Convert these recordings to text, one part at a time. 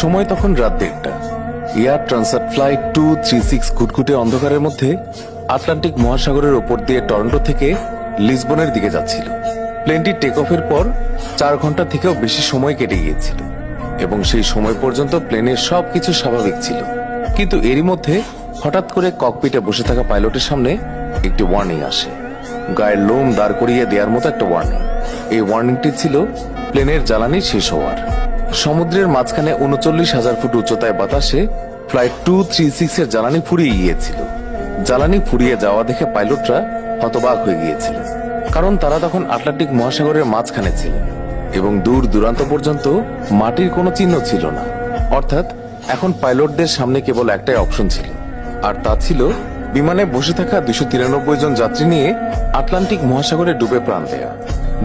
সময় তখন রাত দেড়টা। Air Transat flight two three six ঘুটঘুটে অন্ধকারের মধ্যে আটলান্টিক মহাসাগরের ওপর দিয়ে টরন্টো থেকে লিসবনের দিকে যাচ্ছিল। প্লেনটি টেক অফের পর চার ঘণ্টা থেকেও বেশি সময় কেটে গিয়েছিল এবং সেই সময় পর্যন্ত প্লেনের সবকিছু স্বাভাবিক ছিল। কিন্তু এরই মধ্যে হঠাৎ করে ককপিটে বসে থাকা পাইলটের সামনে একটি ওয়ার্নিং আসে। গায়ের লোম দাঁড় করিয়ে দেওয়ার মতো একটা ওয়ার্নিং এই ওয়ার্নিংটি ছিল প্লেনের জ্বালানি শেষ হওয়ার। সমুদ্রের মাঝখানে উনচল্লিশ হাজার ফুট উচ্চতায় বাতাসে ফ্লাইট টু থ্রি সিক্স এর জ্বালানি ফুরিয়ে গিয়েছিল। জ্বালানি ফুরিয়ে যাওয়া দেখে পাইলটরা হতবাক হয়ে গিয়েছিল কারণ তারা তখন আটলান্টিক মহাসাগরের মাঝখানে ছিলেন এবং দূর দূরান্ত পর্যন্ত মাটির কোনো চিহ্ন ছিল না। অর্থাৎ এখন পাইলটদের সামনে কেবল একটাই অপশন ছিল, আর তা ছিল বিমানে বসে থাকা দুশো তিরানব্বই জন যাত্রী নিয়ে আটলান্টিক মহাসাগরে ডুবে প্রাণ দেয়া,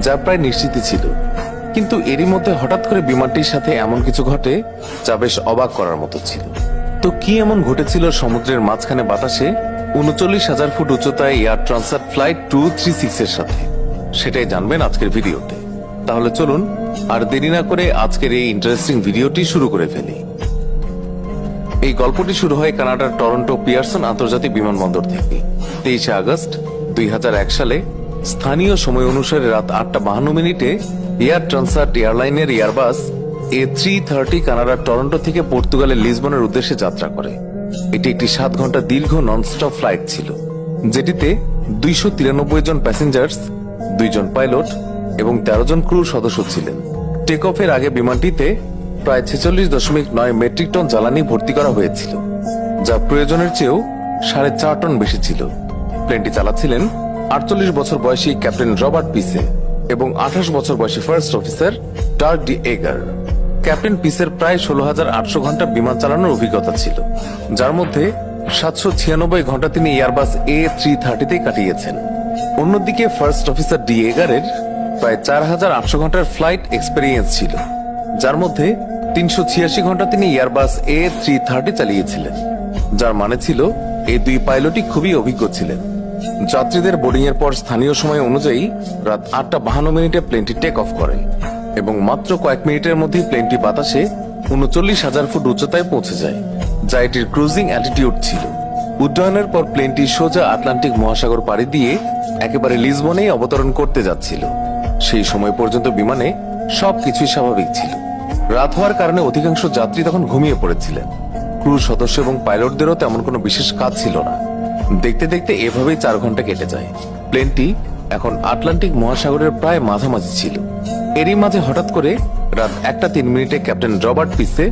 যা প্রায় নিশ্চিতই ছিল। কিন্তু এরই মধ্যে হঠাৎ করে বিমানটির সাথে এমন কিছু ঘটে যা বেশ অবাক করার মতো ছিল। তো কি এমন ঘটেছিল সমুদ্রের মাঝখানে বাতাসে? উনচল্লিশ হাজার ফুট উচ্চতায় Air Transat flight two three six এর সাথে। সেটাই জানবেন আজকের ভিডিওতে। তাহলে চলুন, আর দেরি না করে আজকের এই ইন্টারেস্টিং ভিডিওটি শুরু করে ফেলি। এই গল্পটি শুরু হয় কানাডার টরন্টো পিয়ারসন আন্তর্জাতিক বিমানবন্দর থেকে। তেইশে আগস্ট দুই হাজার এক সালে স্থানীয় সময় অনুসারে রাত আটটা বাহান্ন মিনিটে এয়ার ট্রান্সার্ট এয়ারলাইনের এয়ারবাস এ থ্রি থার্টি কানাডার টরন্টো থেকে পর্তুগালের লিসবনের উদ্দেশ্যে যাত্রা করে। এটি একটি সাত ঘণ্টা দীর্ঘ ননস্টপ ফ্লাইট ছিল, যেটিতে দুইশো তিরানব্বই জন প্যাসেঞ্জার্স, দুইজন পাইলট এবং তেরো জন ক্রু সদস্য ছিলেন। টেক অফের আগে বিমানটিতে প্রায় ছেচল্লিশ দশমিক নয় মেট্রিক টন জ্বালানি ভর্তি করা হয়েছিল, যা প্রয়োজনের চেয়েও সাড়ে চার টন বেশি ছিল। প্লেনটি চালাচ্ছিলেন আটচল্লিশ বছর বয়সী ক্যাপ্টেন রবার্ট পিসে এবং আঠাশ বছর বয়সী first officer Dirk de Jager. Captain পিসের প্রায় ষোলো হাজার আটশো ঘণ্টা বিমান চালানোর অভিজ্ঞতা ছিল, যার মধ্যে সাতশো ছিয়ানব্বই ঘণ্টা তিনি এয়ারবাস এ থ্রি থার্টিতেই কাটিয়েছেন। অন্যদিকে ফার্স্ট অফিসার ডি এগারের প্রায় চার হাজার আটশো ঘণ্টার ফ্লাইট এক্সপেরিয়েন্স ছিল, যার মধ্যে তিনশো ছিয়াশি ঘণ্টা তিনি এয়ারবাস এ থ্রি থার্টি চালিয়েছিলেন, যার মানে ছিল এই দুই পাইলটই খুবই অভিজ্ঞ ছিলেন। যাত্রীদের বোর্ডিং এর পর স্থানীয় সময় অনুযায়ী রাত আটটা বাহান্ন মিনিটে প্লেনটি টেক অফ করে এবং মাত্র কয়েক মিনিটের মধ্যেই প্লেনটি বাতাসে উনচল্লিশ হাজার ফুট উচ্চতায় পৌঁছে যায়, যা এটির ক্রুজিং অ্যাটিটিউড ছিল। উড্ডয়নের পর প্লেনটি সোজা আটলান্টিক মহাসাগর পাড়ি দিয়ে একেবারে লিসবনেই অবতরণ করতে যাচ্ছিল। সেই সময় পর্যন্ত বিমানে সবকিছুই স্বাভাবিক ছিল। রাত হওয়ার কারণে অধিকাংশ যাত্রী তখন ঘুমিয়ে পড়েছিলেন। ক্রু সদস্য এবং পাইলটদেরও তেমন কোনো বিশেষ কাজ ছিল না। দেখতে দেখতে এভাবেই চার ঘণ্টা কেটে যায়। প্লেনটি এখন আটলান্টিক মহাসাগরের প্রায় মাঝামাঝি ছিল। এরই মাঝে হঠাৎ করে রাত একটা তিন মিনিটে ক্যাপ্টেন রবার্ট পিসে